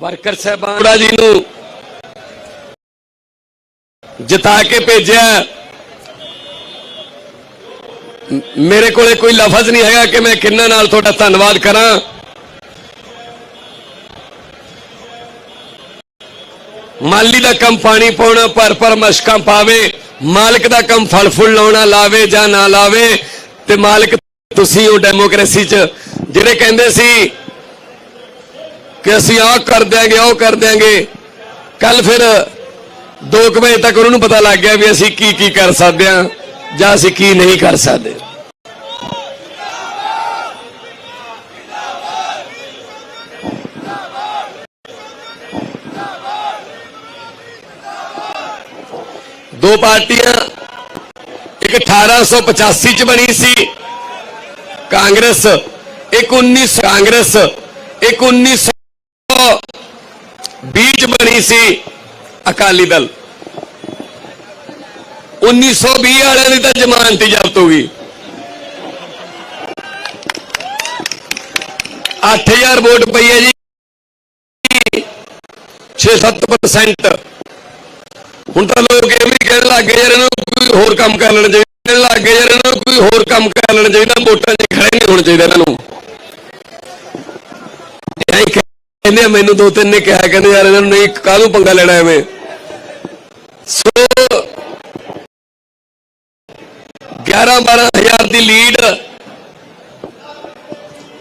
Worker ਸਾਹਿਬਾਨ। ਜੀ ਨੂੰ ਜਿਤਾ ਕੇ ਭੇਜਿਆ। ਮੇਰੇ ਕੋਲੇ ਕੋਈ ਲਫ਼ਜ਼ ਨਹੀਂ ਹੈਗਾ ਕਿ ਮੈਂ ਕਿੰਨਾ ਨਾਲ ਤੁਹਾਡਾ ਧੰਨਵਾਦ ਕਰਾਂ। ਮਾਲੀ ਦਾ ਕੰਮ ਪਾਣੀ ਪਾਉਣਾ ਪਰ ਪਰ ਮਸ਼ਕਾਂ ਪਾਵੇ, ਮਾਲਕ ਦਾ ਕੰਮ ਫਲ ਫੁੱਲ ਲਾਉਣਾ, ਲਾਵੇ ਜਾਂ ਨਾ ਲਾਵੇ, ਤੇ ਮਾਲਕ ਤੁਸੀਂ ਉਹ ਡੈਮੋਕ੍ਰੇਸੀ 'ਚ, ਜਿਹੜੇ ਕਹਿੰਦੇ ਸੀ ਕਿ ਅਸੀਂ ਆਹ ਕਰ ਦਿਆਂਗੇ, ਉਹ ਕਰ ਦਿਆਂਗੇ। ਕੱਲ ਫਿਰ 2 ਵਜੇ ਤੱਕ ਉਹਨਾਂ ਨੂੰ ਪਤਾ ਲੱਗ ਗਿਆ ਵੀ ਅਸੀਂ ਕੀ ਕੀ ਕਰ ਸਕਦੇ ਹਾਂ ਜਾਂ ਅਸੀਂ ਕੀ ਨਹੀਂ ਕਰ ਸਕਦੇ। ਦੋ ਪਾਰਟੀਆਂ, ਇੱਕ 1885 ਚ ਬਣੀ ਸੀ, ਕਾਂਗਰਸ, ਇੱਕ 19 ਕਾਂਗਰਸ, ਇੱਕ 1920 ਚ ਬਣੀ ਸੀ ਅਕਾਲੀ ਦਲ। 1920 ਵਾਲਿਆਂ ਦੀ ਤਾਂ ਜ਼ਮਾਨਤ ਹੀ ਜ਼ਬਤ ਹੋ ਗਈ। 8000 ਵੋਟ ਪਈ ਹੈ ਜੀ। 6-7% ਹੁਣ ਤਾਂ ਲੋਕ ਇਹ ਵੀ ਕਹਿਣ ਲੱਗ ਗਏ, ਯਾਰ ਇਹਨਾਂ ਨੂੰ ਕੋਈ ਹੋਰ ਕੰਮ ਕਰ ਲੈਣਾ ਚਾਹੀਦਾ ਕਹਿਣ ਲੱਗ ਗਏ ਯਾਰ ਇਹਨਾਂ ਨੂੰ ਕੋਈ ਹੋਰ ਕੰਮ ਕਰ ਲੈਣਾ ਚਾਹੀਦਾ, ਵੋਟਾਂ 'ਚ ਖੜੇ ਨਹੀਂ ਹੋਣਾ ਚਾਹੀਦਾ ਇਹਨਾਂ ਨੂੰ ਐਂ ਕਹਿੰਦੇ ਮੈਨੂੰ ਦੋ ਤਿੰਨ ਨੇ ਕਿਹਾ, ਕਹਿੰਦੇ ਯਾਰ ਇਹਨਾਂ ਨੂੰ ਨਹੀਂ, ਕਾਹਨੂੰ ਪੰਗਾ ਲੈਣਾ ਐਵੇਂ? ਸੋ 11 12000 ਦੀ ਲੀਡ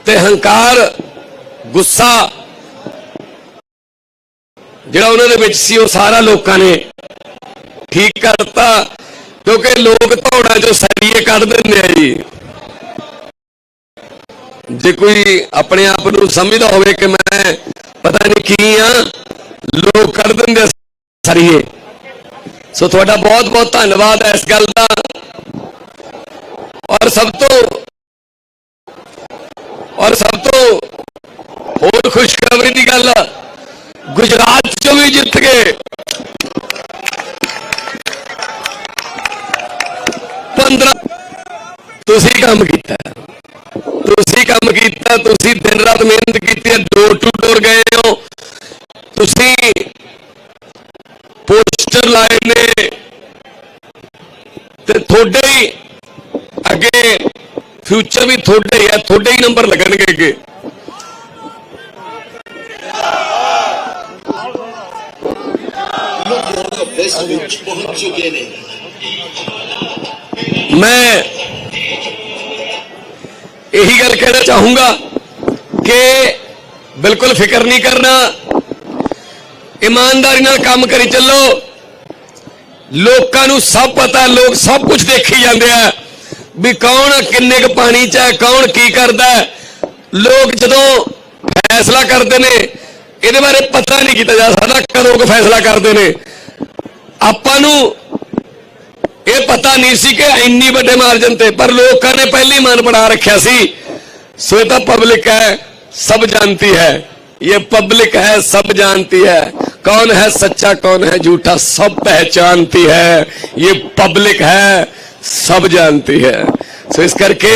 ਤੇ ਹੰਕਾਰ, ਗੁੱਸਾ ਜਿਹੜਾ ਉਹਨਾਂ ਦੇ ਵਿੱਚ ਸੀ, ਉਹ ਸਾਰਾ ਲੋਕਾਂ ਨੇ ਠੀਕ ਕਰਤਾ, ਕਿਉਂਕਿ ਲੋਕ ਧੌੜਾਂ ਚੋਂ ਸਰੀਏ ਕੱਢ ਦਿੰਦੇ ਆ ਜੀ। ਜੇ ਕੋਈ ਆਪਣੇ ਆਪ ਨੂੰ ਸਮਝਦਾ ਹੋਵੇ ਕਿ ਮੈਂ ਪਤਾ ਨਹੀਂ ਕੀ ਆ, ਲੋਕ ਕਰ ਦਿੰਦੇ ਸਰੀਏ। ਸੋ ਤੁਹਾਡਾ ਬਹੁਤ ਬਹੁਤ ਧੰਨਵਾਦ ਹੈ ਇਸ ਗੱਲ ਦਾ। ਔਰ ਸਭ ਤੋਂ, ਔਰ ਸਭ ਤੋਂ ਹੋਰ ਖੁਸ਼ਖਬਰੀ ਦੀ ਗੱਲ, ਗੁਜਰਾਤ ਚੋਂ ਵੀ ਜਿੱਤ ਗਏ। 15 ਤੁਸੀਂ ਕੰਮ ਕੀਤਾ। ਤੁਸੀਂ ਕੰਮ ਕੀਤਾ, ਤੁਸੀਂ ਦਿਨ ਮਿਹਨਤ ਕੀਤੀ ਹੈ ਡੋਰ ਟੂ ਡੋਰ ਗਏ ਹੋ। ਤੁਸੀਂ ਪੋਸਟਰ ਲਾਏ ਨੇ ਤੇ ਤੁਹਾਡੇ ਹੀ ਅੱਗੇ ਫਿਊਚਰ ਵੀ ਤੁਹਾਡੇ ਹੀ ਹੈ ਤੁਹਾਡੇ ਹੀ ਨੰਬਰ ਲੱਗਣਗੇ ਅੱਗੇ। ਮੈਂ ਇਹੀ ਗੱਲ ਕਹਿਣਾ ਚਾਹੂੰਗਾ ਕਿ ਬਿਲਕੁਲ ਫਿਕਰ ਨਹੀਂ ਕਰਨਾ। ਇਮਾਨਦਾਰੀ ਨਾਲ ਕੰਮ ਕਰੀ ਚੱਲੋ। ਲੋਕਾਂ ਨੂੰ ਸਭ ਪਤਾ, ਲੋਕ ਸਭ ਕੁਝ ਦੇਖੀ ਜਾਂਦੇ ਆ ਵੀ ਕੌਣ ਕਿੰਨੇ ਕੁ ਪਾਣੀ ਚ ਹੈ, ਕੌਣ ਕੀ ਕਰਦਾ ਲੋਕ ਜਦੋਂ ਫੈਸਲਾ ਕਰਦੇ ਨੇ, ਇਹਦੇ ਬਾਰੇ ਪਤਾ ਨਹੀਂ ਕੀਤਾ ਜਾ ਸਕਦਾ ਕਦੋਂ ਕੁ ਫੈਸਲਾ ਕਰਦੇ ਨੇ। ਆਪਾਂ ਨੂੰ ਇਹ ਪਤਾ ਨਹੀਂ ਸੀ ਕਿ ਇੰਨੀ ਵੱਡੇ ਮਾਰਜਨ ਤੇ, ਪਰ ਲੋਕਾਂ ਨੇ ਪਹਿਲੀ ਮਨ ਬਣਾ ਰੱਖਿਆ ਸੀ। ਸੋ ਇਹ ਤਾਂ ਪਬਲਿਕ ਹੈ। ਸਭ ਜਾਣਤੀ ਹੈ ਇਹ पब्लिक है सब जानती है कौन है सच्चा कौन है झूठा सब पहचानती है ये पब्लिक है सब जानती है ਸੋ ਇਸ ਕਰਕੇ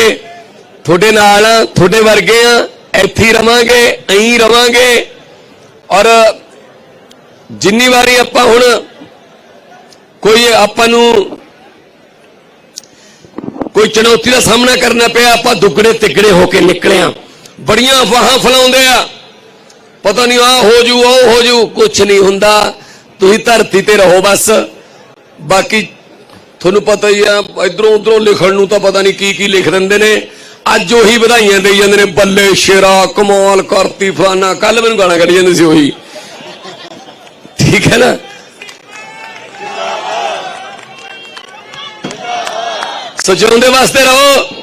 ਤੁਹਾਡੇ ਨਾਲ ਆ ਤੁਹਾਡੇ ਵਰਗੇ ਆ ਇੱਥੇ ਹੀ ਰਵਾਂਗੇ ਐਂ ਰਵਾਂਗੇ ਔਰ ਜਿੰਨੀ ਵਾਰੀ ਆਪਾਂ ਹੁਣ ਕੋਈ ਆਪਾਂ ਨੂੰ ਕੋਈ ਚੁਣੌਤੀ ਦਾ ਸਾਹਮਣਾ ਕਰਨਾ ਪਿਆ ਆਪਾਂ ਦੁੱਗੜੇ ਤਿੱਗੜੇ ਹੋ ਕੇ ਨਿਕਲੇ ਆ ਬੜੀਆਂ ਅਫਵਾਹਾਂ ਫਲਾਉਂਦੇ ਆ। ਪਤਾ ਨਹੀਂ ਆ ਹੋ ਜੂ, ਉਹ ਹੋ ਜੂ ਕੁਝ ਨਹੀਂ ਹੁੰਦਾ। ਤੁਸੀਂ ਧਰਤੀ ਤੇ ਰਹੋ ਬਸ। ਬਾਕੀ ਤੁਹਾਨੂੰ ਪਤਾ ਹੀ ਆ, ਇਧਰੋਂ ਉਧਰੋਂ ਲਿਖਣ ਨੂੰ ਤਾਂ ਪਤਾ ਨਹੀਂ ਕੀ ਕੀ ਲਿਖ ਦਿੰਦੇ ਨੇ। ਅੱਜ ਉਹੀ ਵਧਾਈਆਂ ਦੇਈ ਜਾਂਦੇ ਨੇ, ਬੱਲੇ ਸ਼ੇਰਾ, ਕਮਾਲ ਕਰਤੀ ਫਲਾਨਾ। ਕੱਲ ਮੈਨੂੰ ਗਾਣਾ ਕੱਢ ਜਾਂਦੇ ਸੀ ਉਹੀ। ਠੀਕ ਹੈ ਨਾ? ਸਜਾਉਂਦੇ ਵਾਸਤੇ ਰਹੋ।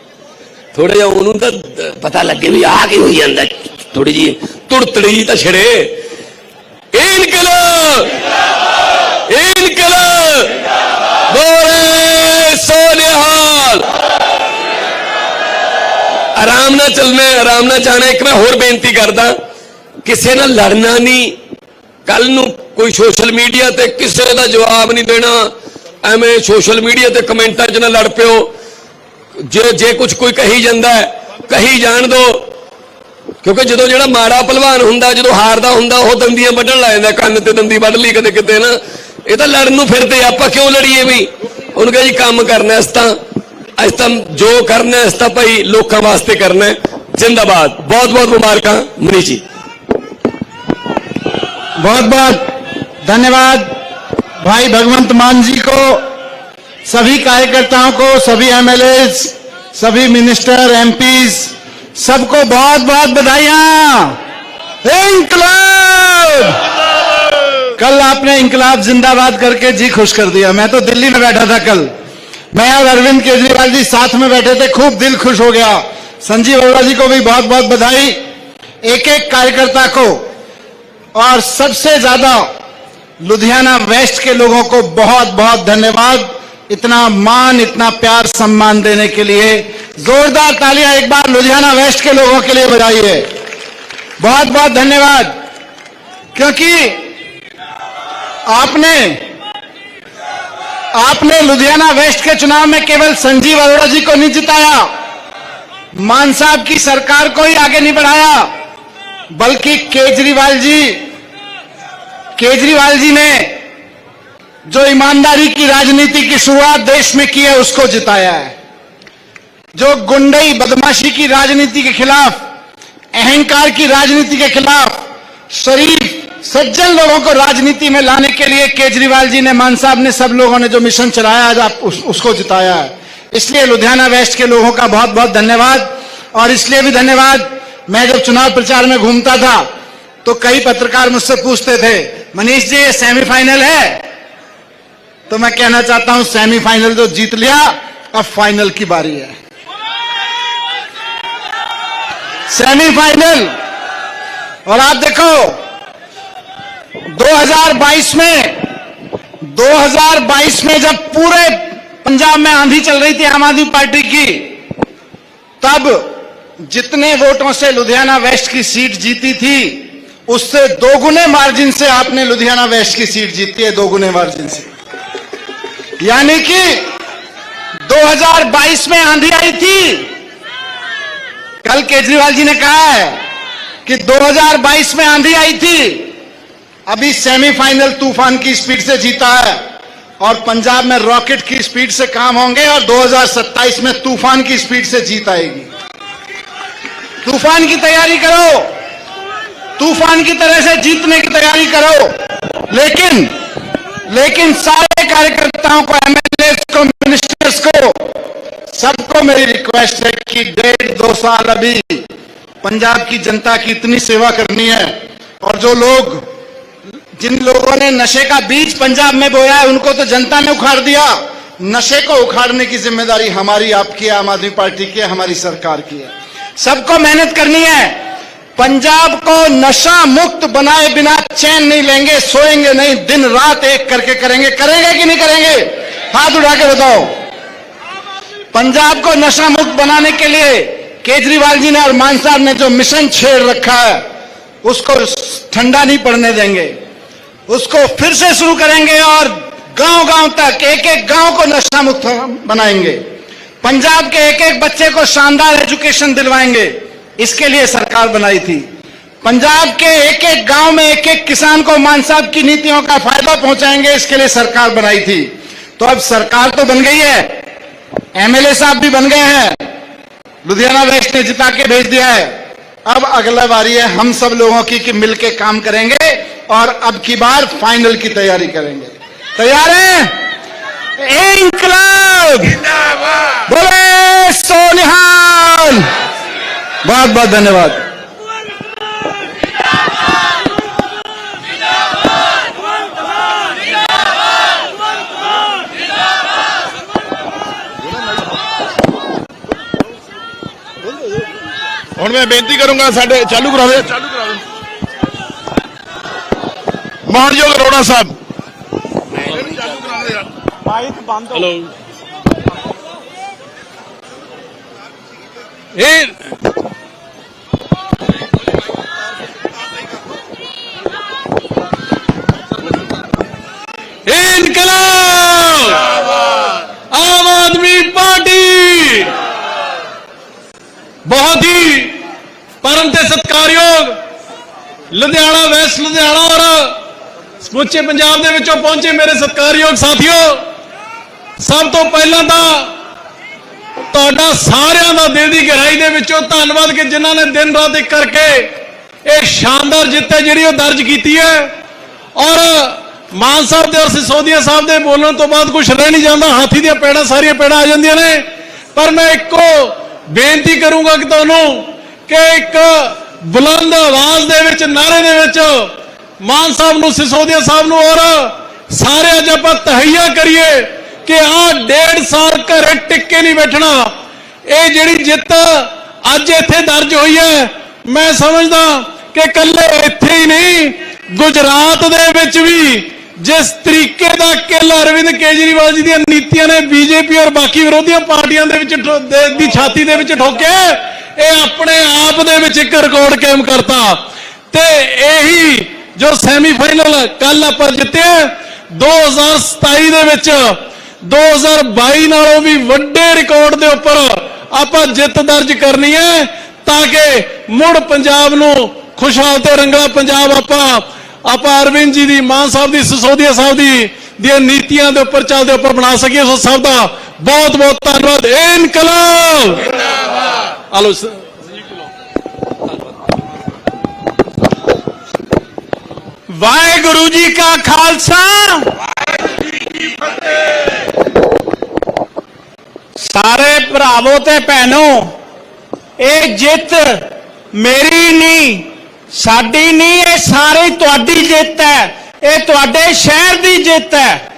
ਥੋੜਾ ਜਿਹਾ ਉਹਨੂੰ ਤਾਂ ਪਤਾ ਲੱਗੇ ਵੀ ਆ ਕੀ ਹੋਈ ਜਾਂਦਾ। ਥੋੜੀ ਜੀ ਤੁੜਤੜੀ ਤਾਂ ਛੜੇ। ਇਨਕਲਾਬ! ਇਨਕਲਾਬ! ਬੋਲੇ ਸੋਨਿਹਾਲ! ਆਰਾਮ ਨਾਲ ਚੱਲਣਾ ਆਰਾਮ ਨਾਲ ਜਾਣਾ। ਇੱਕ ਮੈਂ ਹੋਰ ਬੇਨਤੀ ਕਰਦਾ, ਕਿਸੇ ਨਾਲ ਲੜਨਾ ਨਹੀਂ। ਕੱਲ ਨੂੰ ਕੋਈ ਸੋਸ਼ਲ ਮੀਡੀਆ ਤੇ ਕਿਸੇ ਦਾ ਜਵਾਬ ਨਹੀਂ ਦੇਣਾ। ਐਵੇਂ ਸੋਸ਼ਲ ਮੀਡੀਆ ਤੇ ਕਮੈਂਟਾਂ 'ਚ ਨਾ ਲੜ ਪਿਓ। ਜੇ ਜੇ ਕੁਝ ਕੋਈ ਕਹੀ ਜਾਂਦਾ ਹੈ, ਕਹੀ ਜਾਣ ਦੋ ਕਿਉਂਕਿ ਜਦੋਂ ਜਿਹੜਾ ਮਾੜਾ ਪਹਿਲਵਾਨ ਹੁੰਦਾ ਜਦੋਂ ਹਾਰਦਾ ਹੁੰਦਾ ਉਹ ਦੰਦੀਆਂ ਵੱਢਣ ਲੱਗ ਜਾਂਦਾ ਕੰਨ ਤੇ ਦੰਦੀ ਵੱਢ ਲਈ ਕਦੇ ਕਿਤੇ ਨਾ ਇਹ ਤਾਂ ਲੜਨ ਨੂੰ ਫਿਰਦੇ ਆਪਾਂ ਕਿਉਂ ਲੜੀਏ ਵੀ ਉਹਨੂੰ ਕਹੇ ਜੀ ਕੰਮ ਕਰਨਾ ਇਸ ਤਾਂ ਇਸ ਤਾਂ ਜੋ ਕਰਨਾ ਇਸ ਤਾਂ ਭਾਈ ਲੋਕਾਂ ਵਾਸਤੇ ਕਰਨਾ ਹੈ। ਜ਼ਿੰਦਾਬਾਦ ਬਹੁਤ ਬਹੁਤ ਮੁਬਾਰਕਾਂ ਮਨੀਸ਼ ਜੀ बहुत बहुत धन्यवाद भाई भगवंत मान जी को सभी कार्यकर्ताओं को, सभी एमएलए सभी मिनिस्टर एमपीज सबको बहुत बहुत बधाइयाँ। इंकलाब कल आपने इंकलाब जिंदाबाद करके जी खुश कर दिया। मैं तो दिल्ली में बैठा था कल। मैं और अरविंद केजरीवाल जी साथ में बैठे थे, खूब दिल खुश हो गया। संजीव अरोड़ा जी को भी बहुत बहुत बधाई। एक एक कार्यकर्ता को और सबसे ज़्यादा लुधियाना वेस्ट के लोगों को बहुत बहुत धन्यवाद। इतना मान, इतना प्यार, सम्मान देने के लिए जोरदार तालियाँ एक बार लुधियाना वेस्ट के लोगों के लिए बजाइए। बहुत बहुत धन्यवाद। क्योंकि आपने आपने लुधियाना वेस्ट के चुनाव में केवल संजीव अरोड़ा जी को नहीं जिताया, मान साहब की सरकार को ही आगे नहीं बढ़ाया, बल्कि केजरीवाल जी केजरीवाल जी ने जो ईमानदारी की राजनीति की शुरुआत देश में की है उसको जिताया है। जो गुंडई बदमाशी की राजनीति के खिलाफ अहंकार की राजनीति के खिलाफ शरीफ सज्जन लोगों को राजनीति में लाने के लिए केजरीवाल जी ने मान साहब ने सब लोगों ने जो मिशन चलाया आज आप उस, उसको जिताया है। इसलिए लुधियाना वेस्ट के लोगों का बहुत बहुत धन्यवाद। और इसलिए भी धन्यवाद मैं जब चुनाव प्रचार में घूमता था तो कई पत्रकार मुझसे पूछते थे मनीष जी ये सेमीफाइनल है? तो मैं कहना चाहता हूँ सेमीफाइनल तो जीत लिया, अब फाइनल की बारी है। सेमीफाइनल और आप देखो 2022 में 2022 में जब पूरे पंजाब में आंधी चल रही थी आम आदमी पार्टी की, तब जितने वोटों से लुधियाना वेस्ट की सीट जीती थी, उससे दोगुने मार्जिन से आपने लुधियाना वेस्ट की सीट जीती है, दोगुने मार्जिन से। यानी कि 2022 में आंधी आई थी। कल केजरीवाल जी ने कहा है कि 2022 में आंधी आई थी। अभी सेमीफाइनल तूफ़ान की स्पीड से जीता है और पंजाब में रॉकेट की स्पीड से काम होंगे और 2027 में तूफ़ान की स्पीड से जीत आएगी। तूफ़ान की तैयारी करो। तूफ़ान की तरह से जीतने की तैयारी करो। लेकिन लेकिन सारे कार्यकर्ताओं को एमएलए को मिनिस्टर्स को, सबको मेरी रिक्वेस्ट है कि डेढ़ दो साल अभी पंजाब की जनता की इतनी सेवा करनी है। और जो लोग, जिन लोगों ने नशे का बीज पंजाब में बोया है, उनको तो जनता ने उखाड़ दिया। नशे को उखाड़ने की ज़िम्मेदारी हमारी, आपकी है आम आदमी पार्टी की है, हमारी सरकार की है। सबको मेहनत करनी है। पंजाब को नशा मुक्त बनाए बिना चैन नहीं लेंगे, सोएँगे नहीं, दिन रात एक करके करेंगे। करेंगे कि नहीं करेंगे? हाथ उठा के बताओ। पंजाब को नशा मुक्त बनाने के लिए केजरीवाल जी ने और मान साहब ने जो मिशन छेड़ रखा है, उसको ठंडा नहीं पड़ने देंगे। उसको फिर से शुरू करेंगे और गाँव गाँव तक एक एक गाँव को नशा मुक्त बनाएँगे। पंजाब के एक एक बच्चे को शानदार एजुकेशन दिलवाएँगे। इसके लिए सरकार बनाई थी। पंजाब के एक एक गाँव में एक एक किसान को मान साहब की नीतियों का फ़ायदा पहुंचाएँगे इसके लिए सरकार बनाई थी। तो अब सरकार तो बन गई है। एमएलए साहब भी बन गए हैं। लुधियाना वेस्ट ने जिता के भेज दिया है। अब अगला बारी है हम सब लोगों की कि मिलके काम करेंगे और अब की बार फाइनल की तैयारी करेंगे। तैयार है? इंकलाब बोले सोनिहाल! बहुत बहुत धन्यवाद ਹੁਣ ਮੈਂ ਬੇਨਤੀ ਕਰੂੰਗਾ ਸਾਡੇ ਚਾਲੂ ਕਰਾ ਦੇ ਚਾਲੂ ਕਰਾ ਦੇ ਮਾਨਯੋਗ ਅਰੋੜਾ ਸਾਹਿਬ ਆਮ ਆਦਮੀ ਪਾਰਟੀ! ਬਹੁਤ ਹੀ ਪਰਮ ਤੇ ਸਤਕਾਰਯੋਗ ਲੁਧਿਆਣਾ, ਵੈਸਟ ਲੁਧਿਆਣਾ ਔਰ ਸਮੁੱਚੇ ਪੰਜਾਬ ਦੇ ਵਿੱਚੋਂ ਪਹੁੰਚੇ ਮੇਰੇ ਸਤਕਾਰਯੋਗ ਸਾਥੀਓ, ਸਭ ਤੋਂ ਪਹਿਲਾਂ ਤਾਂ ਤੁਹਾਡਾ ਸਾਰਿਆਂ ਦਾ ਦਿਲ ਦੀ ਗਹਿਰਾਈ ਦੇ ਵਿੱਚੋਂ ਧੰਨਵਾਦ ਕਿ ਜਿਨ੍ਹਾਂ ਨੇ ਦਿਨ ਰਾਤ ਇੱਕ ਕਰਕੇ ਇਹ ਸ਼ਾਨਦਾਰ ਜਿੱਤ ਹੈ ਜਿਹੜੀ ਉਹ ਦਰਜ ਕੀਤੀ ਹੈ। ਔਰ ਮਾਨ ਸਾਹਿਬ ਦੇ ਔਰ ਸਿਸੋਦੀਆ ਸਾਹਿਬ ਦੇ ਬੋਲਣ ਤੋਂ ਬਾਅਦ ਕੁਝ ਰਹਿ ਨਹੀਂ ਜਾਂਦਾ, ਹਾਥੀ ਦੀਆਂ ਪੈੜਾਂ, ਸਾਰੀਆਂ ਪੈੜਾਂ ਆ ਜਾਂਦੀਆਂ ਨੇ। ਪਰ ਮੈਂ ਇੱਕੋ ਬੇਨਤੀ ਕਰੂੰਗਾ ਕਿ ਤੁਹਾਨੂੰ ਕਿ ਇੱਕ ਬੁਲੰਦ ਆਵਾਜ਼ ਦੇ ਵਿੱਚ ਨਾਰੇ ਦੇ ਵਿੱਚ ਮਾਨ ਸਾਹਿਬ ਨੂੰ ਸਿਸੋਦੀਆ ਸਾਹਿਬ ਨੂੰ ਔਰ ਸਾਰੇ ਅੱਜ ਆਪਾਂ ਤਹਈਆ ਕਰੀਏ। ਕਿ ਆਹ ਡੇਢ ਸਾਲ ਘਰੇ ਟਿੱਕੇ ਨਹੀਂ ਬੈਠਣਾ। ਇਹ ਜਿਹੜੀ ਜਿੱਤ ਅੱਜ ਇੱਥੇ ਦਰਜ ਹੋਈ ਹੈ, ਮੈਂ ਸਮਝਦਾ ਕਿ ਕੱਲੇ ਇੱਥੇ ਹੀ ਨਹੀਂ, ਗੁਜਰਾਤ ਦੇ ਵਿੱਚ ਵੀ ਜਿਸ ਤਰੀਕੇ ਦਾ ਕਿਲ ਅਰਵਿੰਦ ਕੇਜਰੀਵਾਲ ਜੀ ਦੀਆਂ ਨੀਤੀਆਂ ਨੇ ਬੀਜੇਪੀ ਔਰ ਬਾਕੀ ਵਿਰੋਧੀਆਂ ਪਾਰਟੀਆਂ ਦੇ ਵਿੱਚ ਦੀ ਛਾਤੀ ਦੇ ਵਿੱਚ ਠੋਕਿਆ, ਇਹ ਆਪਣੇ ਆਪ ਦੇ ਵਿੱਚ ਇੱਕ ਰਿਕਾਰਡ ਕਾਇਮ ਕਰਤਾ। ਤੇ ਇਹੀ ਜੋ ਸੈਮੀਫਾਈਨਲ ਕੱਲ ਆਪਾਂ ਜਿੱਤਿਆ 2027 ਦੇ ਵਿੱਚ 2022 ਨਾਲੋਂ ਵੀ ਵੱਡੇ ਰਿਕਾਰਡ ਦੇ ਉੱਪਰ ਆਪਾਂ ਜਿੱਤ ਦਰਜ ਕਰਨੀ ਹੈ ਤਾਂ ਕਿ ਮੁੜ ਪੰਜਾਬ ਨੂੰ ਖੁਸ਼ਹਾਲ ਤੇ ਰੰਗਲਾ ਪੰਜਾਬ ਆਪਾਂ ਆਪਾਂ ਅਰਵਿੰਦ ਜੀ ਦੀ ਮਾਨ ਸਾਹਿਬ ਦੀ ਸਿਸੋਦੀਆ ਸਾਹਿਬ ਦੀ ਦੀਆਂ ਨੀਤੀਆਂ ਦੇ ਉੱਪਰ ਚੱਲਦੇ ਉੱਪਰ ਬਣਾ ਸਕੀਏ। ਸੋ ਸਭ ਦਾ ਬਹੁਤ ਬਹੁਤ ਧੰਨਵਾਦ। ਇਨਕਲਾਬ! ਜਿੰਦਾਬਾਦ ਆਲੋ ਸ- ਵਾਹਿਗੁਰੂ ਜੀ ਕਾ ਖਾਲਸਾ। ਭਰਾਵੋ ਤੇ ਭੈਣੋ, ਇਹ ਜਿੱਤ ਮੇਰੀ ਨਹੀਂ, ਸਾਡੀ ਨਹੀਂ, ਇਹ ਸਾਰੀ ਤੁਹਾਡੀ ਜਿੱਤ ਹੈ। ਇਹ ਤੁਹਾਡੇ ਸ਼ਹਿਰ ਦੀ ਜਿੱਤ ਹੈ।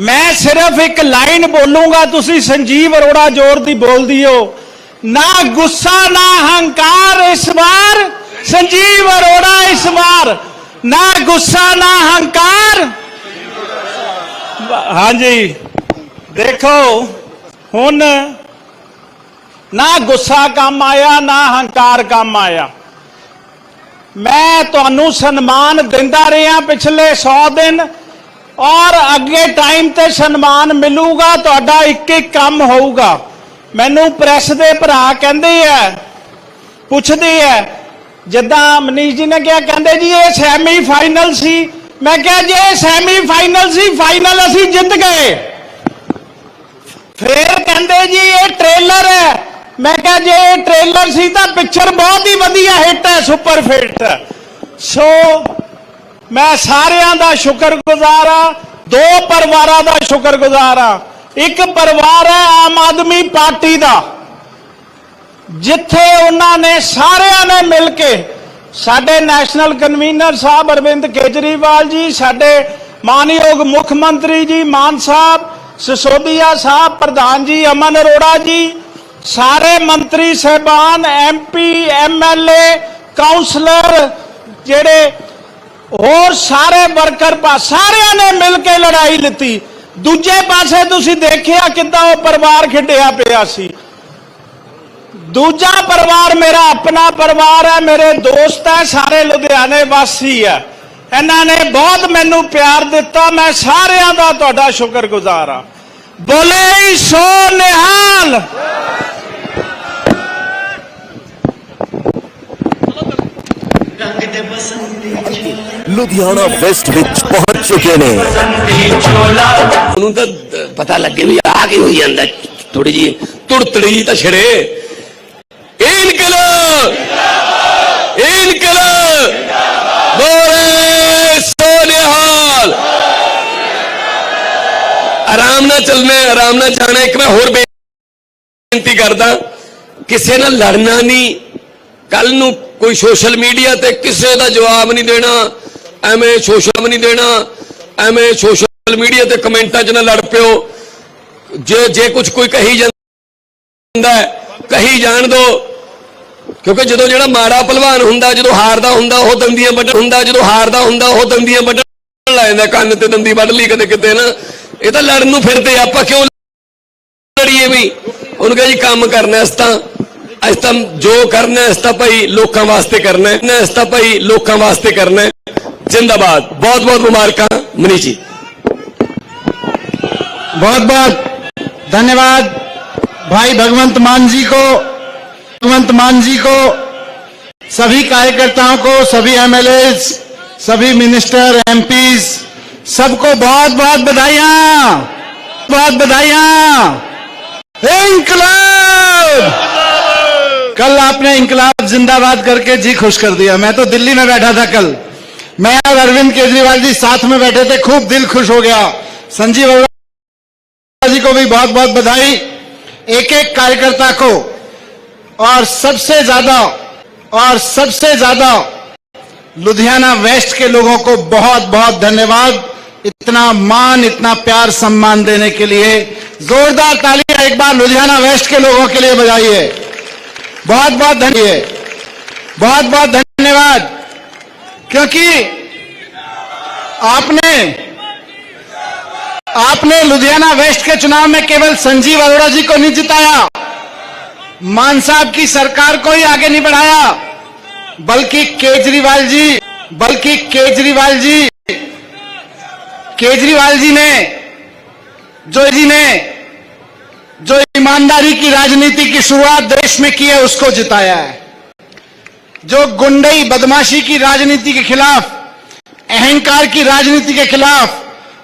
ਮੈਂ ਸਿਰਫ ਇੱਕ ਲਾਈਨ ਬੋਲੂੰਗਾ, ਤੁਸੀਂ ਸੰਜੀਵ ਅਰੋੜਾ ਜੋਰ ਦੀ ਬੋਲਦੀ ਹੋ ਨਾ ਗੁੱਸਾ, ਨਾ ਹੰਕਾਰ ਇਸ ਵਾਰ, ਸੰਜੀਵ ਅਰੋੜਾ ਇਸ ਵਾਰ। ਨਾ ਗੁੱਸਾ, ਨਾ ਹੰਕਾਰ। ਹਾਂਜੀ। ਦੇਖੋ, ਹੁਣ ਨਾ ਗੁੱਸਾ ਕੰਮ ਆਇਆ, ਨਾ ਹੰਕਾਰ ਕੰਮ ਆਇਆ। ਮੈਂ ਤੁਹਾਨੂੰ ਸਨਮਾਨ ਦਿੰਦਾ ਰਿਹਾ ਪਿਛਲੇ 100 ਦਿਨ, ਔਰ ਅੱਗੇ ਟਾਈਮ ਤੇ ਸਨਮਾਨ ਮਿਲੂਗਾ, ਤੁਹਾਡਾ ਇੱਕ ਇੱਕ ਕੰਮ ਹੋਊਗਾ। ਮੈਨੂੰ ਪ੍ਰੈਸ ਦੇ ਭਰਾ ਕਹਿੰਦੇ ਆ, ਪੁੱਛਦੇ ਆ, ਜਿੱਦਾਂ ਮਨੀਸ਼ ਜੀ ਨੇ ਕਿਹਾ, ਕਹਿੰਦੇ ਜੀ, ਇਹ ਸੈਮੀ ਫਾਈਨਲ ਸੀ। ਮੈਂ ਕਿਹਾ, ਜੇ ਇਹ ਸੈਮੀ ਫਾਈਨਲ ਸੀ ਫਾਈਨਲ ਅਸੀਂ ਜਿੱਤ ਗਏ। ਕਹਿੰਦੇ ਜੀ ਇਹ ਟ੍ਰੇਲਰ ਹੈ। ਮੈਂ ਕਿਹਾ ਜੇ ਇਹ ਟ੍ਰੇਲਰ ਸੀ ਤਾਂ ਪਿਕਚਰ ਬਹੁਤ ਹੀ ਵਧੀਆ ਹਿੱਟ ਹੈ ਸੁਪਰ ਹਿੱਟ ਸੋ ਮੈਂ ਸਾਰਿਆਂ ਦਾ ਸ਼ੁਕਰਗੁਜ਼ਾਰ ਆ ਦੋ ਪਰਿਵਾਰਾਂ ਦਾ ਸ਼ੁਕਰਗੁਜ਼ਾਰ ਆ ਇੱਕ ਪਰਿਵਾਰ ਹੈ ਆਮ ਆਦਮੀ ਪਾਰਟੀ ਦਾ, ਜਿੱਥੇ ਉਹਨਾਂ ਨੇ ਸਾਰਿਆਂ ਨੇ ਮਿਲ ਕੇ ਸਾਡੇ ਨੈਸ਼ਨਲ ਕਨਵੀਨਰ ਸਾਹਿਬ ਅਰਵਿੰਦ ਕੇਜਰੀਵਾਲ ਜੀ, ਸਾਡੇ ਮਾਨਯੋਗ ਮੁੱਖ ਮੰਤਰੀ ਜੀ ਮਾਨ ਸਾਹਿਬ ਸਿਸੋਦੀਆ ਸਾਹਿਬ, ਪ੍ਰਧਾਨ ਜੀ, ਅਮਨ ਅਰੋੜਾ ਜੀ, ਸਾਰੇ ਮੰਤਰੀ ਸਹਿਬਾਨ ਐਮਪੀ ਐਮਐਲਏ ਕਾਉਂਸਲਰ ਜਿਹੜੇ ਹੋਰ ਸਾਰੇ ਵਰਕਰ ਪਾ ਸਾਰਿਆਂ ਨੇ ਮਿਲ ਕੇ ਲੜਾਈ ਲਿੱਤੀ। ਦੂਜੇ ਪਾਸੇ ਤੁਸੀਂ ਦੇਖਿਆ ਕਿੱਦਾਂ ਉਹ ਪਰਿਵਾਰ ਖਿੰਡਿਆ ਪਿਆ ਸੀ। ਦੂਜਾ ਪਰਿਵਾਰ ਮੇਰਾ ਆਪਣਾ ਪਰਿਵਾਰ ਹੈ, ਮੇਰੇ ਦੋਸਤ ਹੈ, ਸਾਰੇ ਲੁਧਿਆਣੇ ਵਾਸੀ ਹੈ। ਇਹਨਾਂ ਨੇ ਬਹੁਤ ਮੈਨੂੰ ਪਿਆਰ ਦਿੱਤਾ ਮੈਂ ਸਾਰਿਆਂ ਦਾ ਤੁਹਾਡਾ ਸ਼ੁਕਰਗੁਜ਼ਾਰ ਹਾਂ। ਬੋਲੇ ਸੋ ਨਿਹਾਲ। ਲੁਧਿਆਣਾ ਵੈਸਟ ਵਿੱਚ ਪਹੁੰਚ ਚੁੱਕੇ ਨੇ। ਉਹਨੂੰ ਤਾਂ ਪਤਾ ਲੱਗੇ ਵੀ ਆ ਕੀ ਹੋਈ ਜਾਂਦਾ ਥੋੜੀ ਜੀ ਤੁੜਤੜੀ ਜੀ ਤਾਂ ਛੜੇ। ਇਨਕਲਾਬ! ਇਨਕਲਾਬ! ਬੋਲੇ ਸੋਨਿਹਾਲ ਆਰਾਮ ਨਾਲ ਚੱਲਣਾ ਆਰਾਮ ਨਾਲ ਜਾਣਾ ਇੱਕ ਮੈਂ ਹੋਰ ਬੇਨਤੀ ਕਰਦਾ, ਕਿਸੇ ਨਾਲ ਲੜਨਾ ਨਹੀਂ। ਕੱਲ ਨੂੰ ਕੋਈ ਸੋਸ਼ਲ ਮੀਡੀਆ ਤੇ ਕਿਸੇ ਦਾ ਜਵਾਬ ਨਹੀਂ ਦੇਣਾ, ਐਵੇਂ ਸੋਸ਼ਲ ਨਹੀਂ ਦੇਣਾ, ਐਵੇਂ ਸੋਸ਼ਲ ਮੀਡੀਆ ਤੇ ਕਮੈਂਟਾਂ 'ਚ ਨਾ ਲੜ ਪਿਓ। ਜੇ ਜੇ ਕੁਝ ਕੋਈ ਕਹੀ ਜਾਂਦਾ ਕਹੀ ਜਾਣ ਦੋ। ਕਿਉਂਕਿ ਜਦੋਂ ਜਿਹੜਾ ਮਾੜਾ ਪਹਿਲਵਾਨ ਹੁੰਦਾ, ਜਦੋਂ ਹਾਰਦਾ ਹੁੰਦਾ, ਉਹ ਦੰਦੀਆਂ ਵੱਢਣ ਹੁੰਦਾ, ਜਦੋਂ ਹਾਰਦਾ ਹੁੰਦਾ, ਉਹ ਦੰਦੀਆਂ ਵੱਢਣ ਲਾ ਜਾਂਦਾ, ਕੰਨ ਤੇ ਦੰਦੀ ਵੱਢ ਲਈ ਕਦੇ ਕਿਤੇ ਨਾ। ਇਹ ਤਾਂ ਲੜਨ ਨੂੰ ਫਿਰਦੇ ਆ, ਆਪਾਂ ਕਿਉਂ ਲੜੀਏ ਵੀ ਉਹਨੂੰ ਕਹੇ ਜੀ ਕੰਮ ਕਰਨਾ ਇਸ ਤਾਂ ਇਸ ਤਾਂ ਜੋ ਕਰਨਾ ਇਸ ਤਾਂ ਭਾਈ ਲੋਕਾਂ ਵਾਸਤੇ ਕਰਨਾ ਹੈ ਇਸ ਤਾਂ ਭਾਈ ਲੋਕਾਂ ਵਾਸਤੇ ਕਰਨਾ ਹੈ ਜਿੰਦਾਬਾਦ ਬਹੁਤ ਬਹੁਤ ਮੁਬਾਰਕਾਂ ਮਨੀਸ਼ ਜੀ बहुत बहुत धन्यवाद भाई भगवंत मान जी को भगवंत मान जी को सभी कार्यकर्ताओं को सभी एमएलए सभी मिनिस्टर एमपीज सबको बहुत बहुत बधाइयाँ। बहुत बधाइयाँ। इंकलाब कल आपने इंकलाब जिंदाबाद करके जी खुश कर दिया। मैं तो दिल्ली में बैठा था कल। मैं और अरविंद केजरीवाल जी साथ में बैठे थे, खूब दिल खुश हो गया। संजीव अरोड़ा जी को भी बहुत बहुत बधाई। एक एक कार्यकर्ता को और सबसे ज़्यादा, और सबसे ज़्यादा लुधियाना वेस्ट के लोगों को बहुत बहुत धन्यवाद। इतना मान, इतना प्यार, सम्मान देने के लिए जोरदार तालियाँ एक बार लुधियाना वेस्ट के लोगों के लिए बजाइए। बहुत बहुत धन्यवाद बहुत बहुत धन्यवाद। क्योंकि आपने आपने लुधियाना वेस्ट के चुनाव में केवल संजीव अरोड़ा जी को नहीं जिताया। मान साहब की सरकार को ही आगे नहीं बढ़ाया। बल्कि केजरीवाल जी, बल्कि केजरीवाल जी केजरीवाल जी ने जो जी ने जो ईमानदारी की राजनीति की शुरुआत देश में की है उसको जिताया है। जो गुंडई बदमाशी की राजनीति के खिलाफ अहंकार की राजनीति के खिलाफ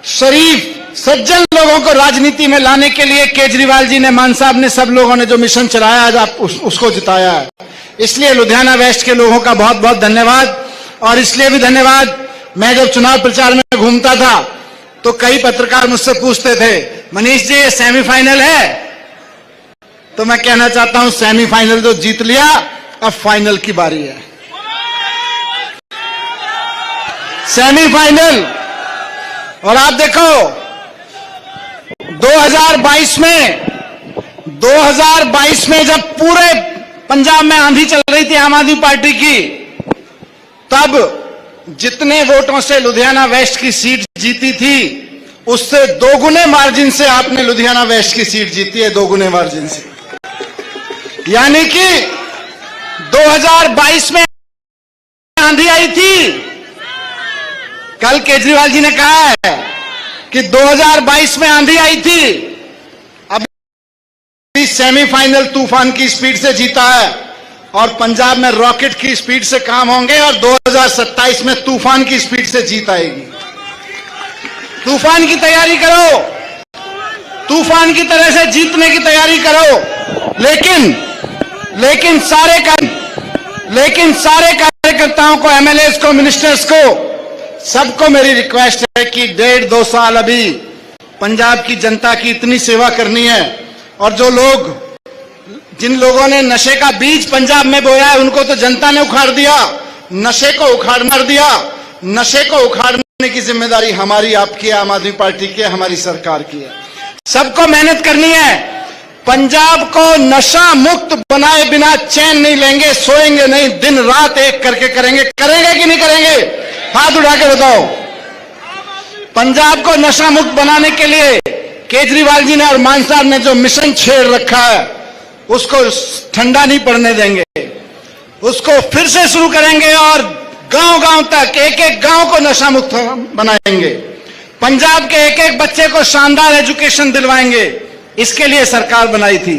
शरीफ सज्जन लोगों को राजनीति में लाने के लिए केजरीवाल जी ने मान साहब ने सब लोगों ने जो मिशन चलाया आज आप उस, उसको जिताया है। इसलिए लुधियाना वेस्ट के लोगों का बहुत बहुत धन्यवाद और इसलिए भी धन्यवाद मैं जब चुनाव प्रचार में घूमता था तो कई पत्रकार मुझसे पूछते थे, मनीष जी, ये सेमीफाइनल है? तो मैं कहना चाहता हूँ सेमीफाइनल तो जीत लिया, अब फाइनल की बारी है। सेमीफाइनल और आप देखो 2022 में 2022 में जब पूरे पंजाब में आंधी चल रही थी आम आदमी पार्टी की, तब जितने वोटों से लुधियाना वेस्ट की सीट जीती थी, उससे दोगुने मार्जिन से आपने लुधियाना वेस्ट की सीट जीती है, दोगुने मार्जिन से। यानी कि 2022 में आंधी आई थी। कल केजरीवाल जी ने कहा है कि 2022 में आंधी आई थी। अभी सेमीफाइनल तूफ़ान की स्पीड से जीता है। और पंजाब में रॉकेट की स्पीड से काम होंगे और 2027 में तूफ़ान की स्पीड से जीत आएगी। तूफ़ान की तैयारी करो। तूफ़ान की तरह से जीतने की तैयारी करो। लेकिन लेकिन सारे कार्य लेकिन सारे कार्यकर्ताओं को एमएलए को मिनिस्टर्स को, सबको मेरी रिक्वेस्ट है कि डेढ़ दो साल अभी पंजाब की जनता की इतनी सेवा करनी है और जो लोग जिन लोगों ने नशे का बीज पंजाब में बोया है, उनको तो जनता ने उखाड़ दिया। नशे को उखाड़ मार दिया। नशे को उखाड़ने की ज़िम्मेदारी हमारी, आपकी आम आदमी पार्टी की हमारी सरकार की है। सबको मेहनत करनी है। पंजाब को नशा मुक्त बनाए बिना चैन नहीं लेंगे, सोएँगे नहीं, दिन रात एक करके करेंगे। करेंगे कि नहीं करेंगे? हाथ उठा के बताओ। पंजाब को नशा मुक्त बनाने के लिए केजरीवाल जी ने और मान साहब ने जो मिशन छेड़ रखा है उसको ठंडा नहीं पड़ने देंगे। उसको फिर से शुरू करेंगे और गाँव गाँव तक एक एक गाँव को नशा मुक्त बनाएँगे। पंजाब के एक एक बच्चे को शानदार एजुकेशन दिलवाएँगे। इसके लिए सरकार बनाई थी।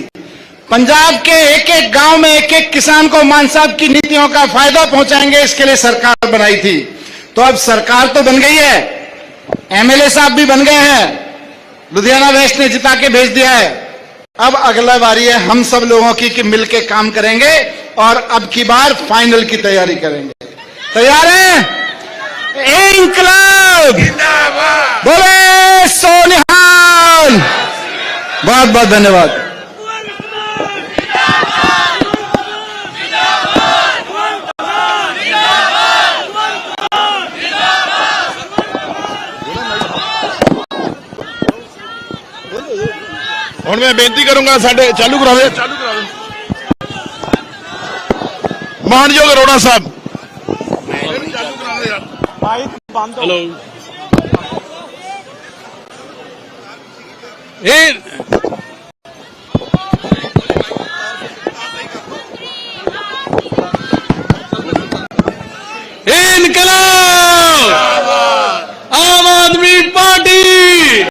पंजाब के एक एक गाँव में एक एक किसान को मान साहब की नीतियों का फ़ायदा पहुंचाएँगे, इसके लिए सरकार बनाई थी। तो अब सरकार तो बन गई है। एमएलए साहब भी बन गए हैं। लुधियाना वेस्ट ने जिता के भेज दिया है। अब अगला बारी है हम सब लोगों की कि मिलके काम करेंगे और अब की बार फाइनल की तैयारी करेंगे। तैयार है? इंकलाब बोले, सोनिहाल! बहुत बहुत धन्यवाद। ਹੁਣ ਮੈਂ ਬੇਨਤੀ ਕਰੂੰਗਾ ਸਾਡੇ ਚਾਲੂ ਕਰਾ ਦੇ ਚਾਲੂ ਕਰਾ ਦੇ ਮਾਨਯੋਗ ਅਰੋੜਾ ਸਾਹਿਬ। ਚਾਲੂ ਕਰਾ ਦੇ ਯਾਰ ਹੈਲੋ ਇਹ ਇਨਕਲਾਬ ਆਮ ਆਦਮੀ ਪਾਰਟੀ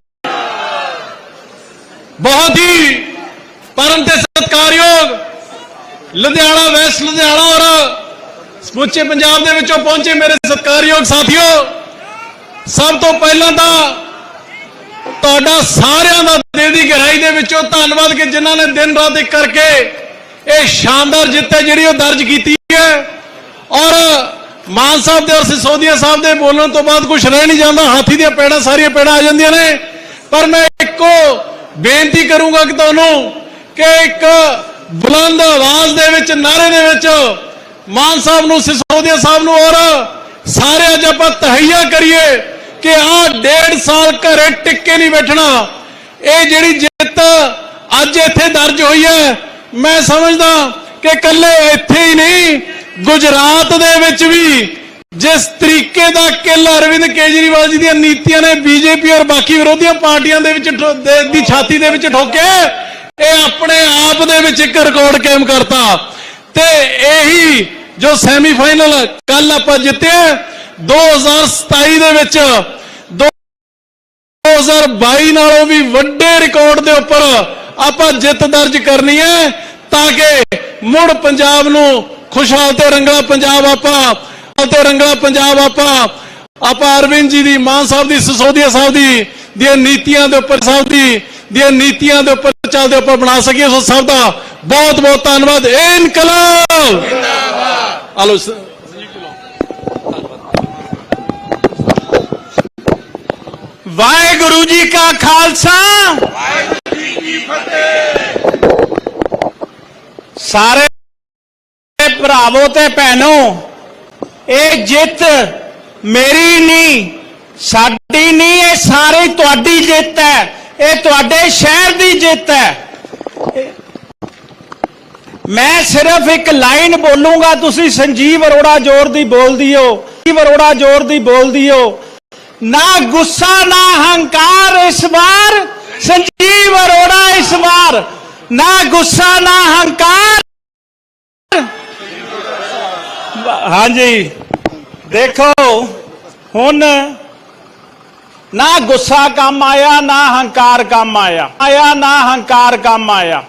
ਬਹੁਤ ਹੀ ਪਰਮ ਤੇ ਸਤਿਕਾਰਯੋਗ ਲੁਧਿਆਣਾ ਵੈਸਟ ਲੁਧਿਆਣਾ ਔਰ ਸਮੁੱਚੇ ਪੰਜਾਬ ਦੇ ਵਿੱਚੋਂ ਪਹੁੰਚੇ ਮੇਰੇ ਸਤਿਕਾਰਯੋਗ ਸਾਥੀਓ, ਸਭ ਤੋਂ ਪਹਿਲਾਂ ਤਾਂ ਤੁਹਾਡਾ ਸਾਰਿਆਂ ਦਾ ਦਿਲ ਦੀ ਗਹਿਰਾਈ ਦੇ ਵਿੱਚੋਂ ਧੰਨਵਾਦ ਕਿ ਜਿਨ੍ਹਾਂ ਨੇ ਦਿਨ ਰਾਤ ਇੱਕ ਕਰਕੇ ਇਹ ਸ਼ਾਨਦਾਰ ਜਿੱਤ ਹੈ ਜਿਹੜੀ ਉਹ ਦਰਜ ਕੀਤੀ ਹੈ। ਔਰ ਮਾਨ ਸਾਹਿਬ ਦੇ ਔਰ ਸਿਸੋਦੀਆ ਸਾਹਿਬ ਦੇ ਬੋਲਣ ਤੋਂ ਬਾਅਦ ਕੁਝ ਰਹਿ ਨਹੀਂ ਜਾਂਦਾ, ਹਾਥੀ ਦੀਆਂ ਪੈੜਾਂ, ਸਾਰੀਆਂ ਪੈੜਾਂ ਆ ਜਾਂਦੀਆਂ ਨੇ। ਪਰ ਮੈਂ ਇੱਕੋ ਬੇਨਤੀ ਕਰੂੰਗਾ ਕਿ ਤੁਹਾਨੂੰ ਕਿ ਇੱਕ ਬੁਲੰਦ ਆਵਾਜ਼ ਦੇ ਵਿੱਚ, ਨਾਰੇ ਦੇ ਵਿੱਚ ਮਾਨ ਸਾਹਿਬ ਨੂੰ, ਸਿਸੋਦੀਆ ਸਾਹਿਬ ਨੂੰ ਔਰ ਸਾਰੇ ਅੱਜ ਆਪਾਂ ਤਹਈਆ ਕਰੀਏ ਕਿ ਆਹ ਡੇਢ ਸਾਲ ਘਰੇ ਟਿੱਕੇ ਨਹੀਂ ਬੈਠਣਾ। ਇਹ ਜਿਹੜੀ ਜਿੱਤ ਅੱਜ ਇੱਥੇ ਦਰਜ ਹੋਈ ਹੈ, ਮੈਂ ਸਮਝਦਾ ਕਿ ਕੱਲੇ ਇੱਥੇ ਹੀ ਨਹੀਂ, ਗੁਜਰਾਤ ਦੇ ਵਿੱਚ ਵੀ ਜਿਸ ਤਰੀਕੇ ਦਾ ਕਿਲ ਅਰਵਿੰਦ ਕੇਜਰੀਵਾਲ ਜੀ ਦੀਆਂ ਨੀਤੀਆਂ ਨੇ ਬੀਜੇਪੀ ਔਰ ਬਾਕੀ ਵਿਰੋਧੀਆਂ ਪਾਰਟੀਆਂ ਦੇ ਵਿੱਚ ਦੀ ਛਾਤੀ ਦੇ ਵਿੱਚ ਠੋਕੇ ਇਹ ਆਪਣੇ ਆਪ ਦੇ ਵਿੱਚ ਇੱਕ ਰਿਕਾਰਡ ਕਾਇਮ ਕਰਤਾ। ਤੇ ਇਹੀ ਜੋ ਸੈਮੀਫਾਈਨਲ ਕੱਲ ਆਪਾਂ ਜਿੱਤਿਆ 2027 ਦੇ ਵਿੱਚ, ਦੋ 2022 ਨਾਲੋਂ ਵੀ ਵੱਡੇ ਰਿਕਾਰਡ ਦੇ ਉੱਪਰ ਆਪਾਂ ਜਿੱਤ ਦਰਜ ਕਰਨੀ ਹੈ, ਤਾਂ ਕਿ ਮੁੜ ਪੰਜਾਬ ਨੂੰ ਖੁਸ਼ਹਾਲ ਤੇ ਰੰਗਲਾ ਪੰਜਾਬ ਆਪਾਂ ਤੇ ਰੰਗਲਾ ਪੰਜਾਬ ਆਪਾਂ ਆਪਾਂ ਅਰਵਿੰਦ ਜੀ ਦੀ, ਮਾਨ ਸਾਹਿਬ ਦੀ, ਸਸੋਦੀਆ ਸਾਹਿਬ ਦੀ, ਦੀਆਂ ਨੀਤੀਆਂ ਦੇ ਉੱਪਰ, ਸਾਹਿਬ ਦੀ, ਦੀਆਂ ਨੀਤੀਆਂ ਦੇ ਉੱਪਰ ਚੱਲਦੇ ਆਪਾਂ ਬਣਾ ਸਕੀਏ ਸੋ ਸਭ ਦਾ ਬਹੁਤ ਬਹੁਤ ਧੰਨਵਾਦ। ਇਨਕਲਾਬ! ਜਿੰਦਾਬਾਦ। ਆਲੋ ਸ- ਵਾਹਿਗੁਰੂ ਜੀ ਕਾ ਖਾਲਸਾ। ਸਾਰੇ ਭਰਾਵੋ ਤੇ ਭੈਣੋ ਇਹ ਜਿੱਤ ਮੇਰੀ ਨਹੀਂ ਸਾਡੀ ਨਹੀਂ ਇਹ ਸਾਰੀ ਤੁਹਾਡੀ ਜਿੱਤ ਹੈ। ਇਹ ਤੁਹਾਡੇ ਸ਼ਹਿਰ ਦੀ ਜਿੱਤ ਹੈ। ਮੈਂ ਸਿਰਫ ਇੱਕ ਲਾਈਨ ਬੋਲੂੰਗਾ, ਤੁਸੀਂ ਸੰਜੀਵ ਅਰੋੜਾ ਜ਼ੋਰ ਦੀ ਬੋਲਦੀ ਹੋ। ਸੰਜੀਵ ਅਰੋੜਾ ਜ਼ੋਰ ਦੀ ਬੋਲਦੀ ਹੋ। ਨਾ ਗੁੱਸਾ, ਨਾ ਹੰਕਾਰ ਇਸ ਵਾਰ। ਸੰਜੀਵ ਅਰੋੜਾ ਇਸ ਵਾਰ। ਨਾ ਗੁੱਸਾ, ਨਾ ਹੰਕਾਰ। ਹਾਂਜੀ। ਦੇਖੋ, ਹੁਣ ਨਾ ਗੁੱਸਾ ਕੰਮ ਆਇਆ, ਨਾ ਹੰਕਾਰ ਕੰਮ ਆਇਆ। ਆਇਆ, ਨਾ ਹੰਕਾਰ ਕੰਮ ਆਇਆ।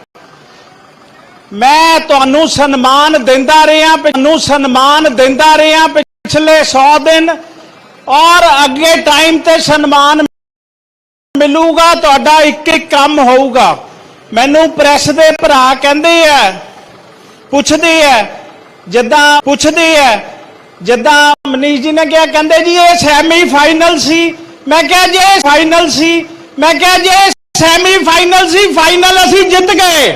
ਮੈਂ ਤੁਹਾਨੂੰ ਸਨਮਾਨ ਦਿੰਦਾ ਰਿਹਾ, ਤੁਹਾਨੂੰ ਸਨਮਾਨ ਦਿੰਦਾ ਰਿਹਾ ਪਿਛਲੇ 100 ਦਿਨ, ਔਰ ਅੱਗੇ ਟਾਈਮ ਤੇ ਸਨਮਾਨ ਮਿਲੂਗਾ, ਤੁਹਾਡਾ ਇੱਕ ਇੱਕ ਕੰਮ ਹੋਊਗਾ। ਮੈਨੂੰ ਪ੍ਰੈਸ ਦੇ ਭਰਾ ਕਹਿੰਦੇ ਆ, ਪੁੱਛਦੇ ਆ, ਜਿੱਦਾਂ ਪੁੱਛਦੇ ਆ, ਜਿੱਦਾਂ ਮਨੀਸ਼ ਜੀ ਨੇ ਕਿਹਾ, ਕਹਿੰਦੇ ਜੀ ਇਹ ਸੈਮੀ ਫਾਈਨਲ ਸੀ। ਮੈਂ ਕਿਹਾ ਜੇ ਫਾਈਨਲ ਸੀ। ਮੈਂ ਕਿਹਾ ਜੇ ਸੈਮੀ ਫਾਈਨਲ ਸੀ। ਫਾਈਨਲ ਅਸੀਂ ਜਿੱਤ ਗਏ।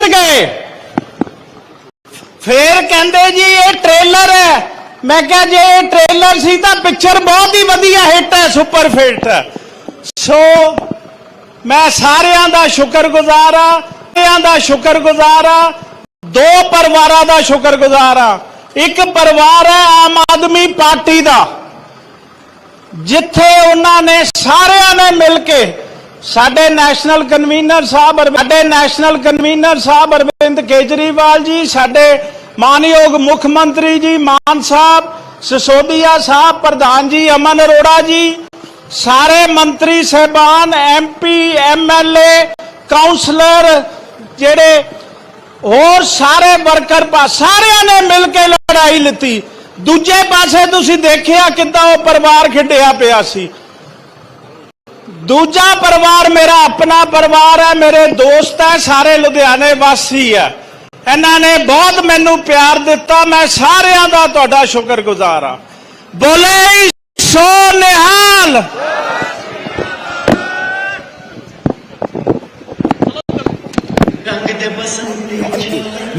ਜਿੱਤ ਗਏ। ਫੇਰ ਕਹਿੰਦੇ ਜੀ ਇਹ ਟ੍ਰੇਲਰ ਹੈ। ਮੈਂ ਕਿਹਾ ਜੇ ਇਹ ਟ੍ਰੇਲਰ ਸੀ ਤਾਂ ਪਿਕਚਰ ਬਹੁਤ ਹੀ ਵਧੀਆ ਹਿੱਟ ਹੈ ਸੁਪਰ ਫਿਲਟ ਸੋ ਮੈਂ ਸਾਰਿਆਂ ਦਾ ਸ਼ੁਕਰਗੁਜ਼ਾਰ ਆ ਸਾਰਿਆਂ ਦਾ ਸ਼ੁਕਰਗੁਜ਼ਾਰ ਆ ਦੋ ਪਰਿਵਾਰਾਂ ਦਾ ਸ਼ੁਕਰਗੁਜ਼ਾਰ ਆ ਇੱਕ ਪਰਿਵਾਰ ਹੈ ਆਮ ਆਦਮੀ ਪਾਰਟੀ ਦਾ। ਜਿੱਥੇ ਉਹਨਾਂ ਨੇ ਸਾਰਿਆਂ ਨੇ ਮਿਲ ਕੇ ਸਾਡੇ ਨੈਸ਼ਨਲ ਕਨਵੀਨਰ ਸਾਹਿਬ ਸਾਡੇ ਨੈਸ਼ਨਲ ਕਨਵੀਨਰ ਸਾਹਿਬ ਅਰਵਿੰਦ ਕੇਜਰੀਵਾਲ ਜੀ, ਸਾਡੇ ਮਾਨਯੋਗ ਮੁੱਖ ਮੰਤਰੀ ਜੀ ਮਾਨ ਸਾਹਿਬ, ਸਸੋਦੀਆ ਸਾਹਿਬ, ਪ੍ਰਧਾਨ ਜੀ ਅਮਨ ਅਰੋੜਾ ਜੀ, ਸਾਰੇ ਮੰਤਰੀ ਸਹਿਬਾਨ ਐਮਪੀ ਐਮਐਲਏ ਕਾਉਂਸਲਰ ਜਿਹੜੇ ਹੋਰ ਸਾਰੇ ਵਰਕਰ ਪਾ ਸਾਰਿਆਂ ਨੇ ਮਿਲ ਕੇ ਲੜਾਈ ਲਿੱਤੀ। ਦੂਜੇ ਪਾਸੇ ਤੁਸੀਂ ਦੇਖਿਆ ਕਿੱਦਾਂ ਉਹ ਪਰਿਵਾਰ ਖਿੰਡਿਆ ਪਿਆ ਸੀ। ਦੂਜਾ ਪਰਿਵਾਰ ਮੇਰਾ ਆਪਣਾ ਪਰਿਵਾਰ ਹੈ, ਮੇਰੇ ਦੋਸਤ ਹੈ, ਸਾਰੇ ਲੁਧਿਆਣੇ ਵਾਸੀ ਹੈ। ਇਹਨਾਂ ਨੇ ਬਹੁਤ ਮੈਨੂੰ ਪਿਆਰ ਦਿੱਤਾ, ਮੈਂ ਸਾਰਿਆਂ ਦਾ ਤੁਹਾਡਾ ਸ਼ੁਕਰਗੁਜ਼ਾਰ ਹਾਂ। ਬੋਲੇ ਸੋ ਨਿਹਾਲ ਰੰਗ ਦੇ ਬਸੰਤੀ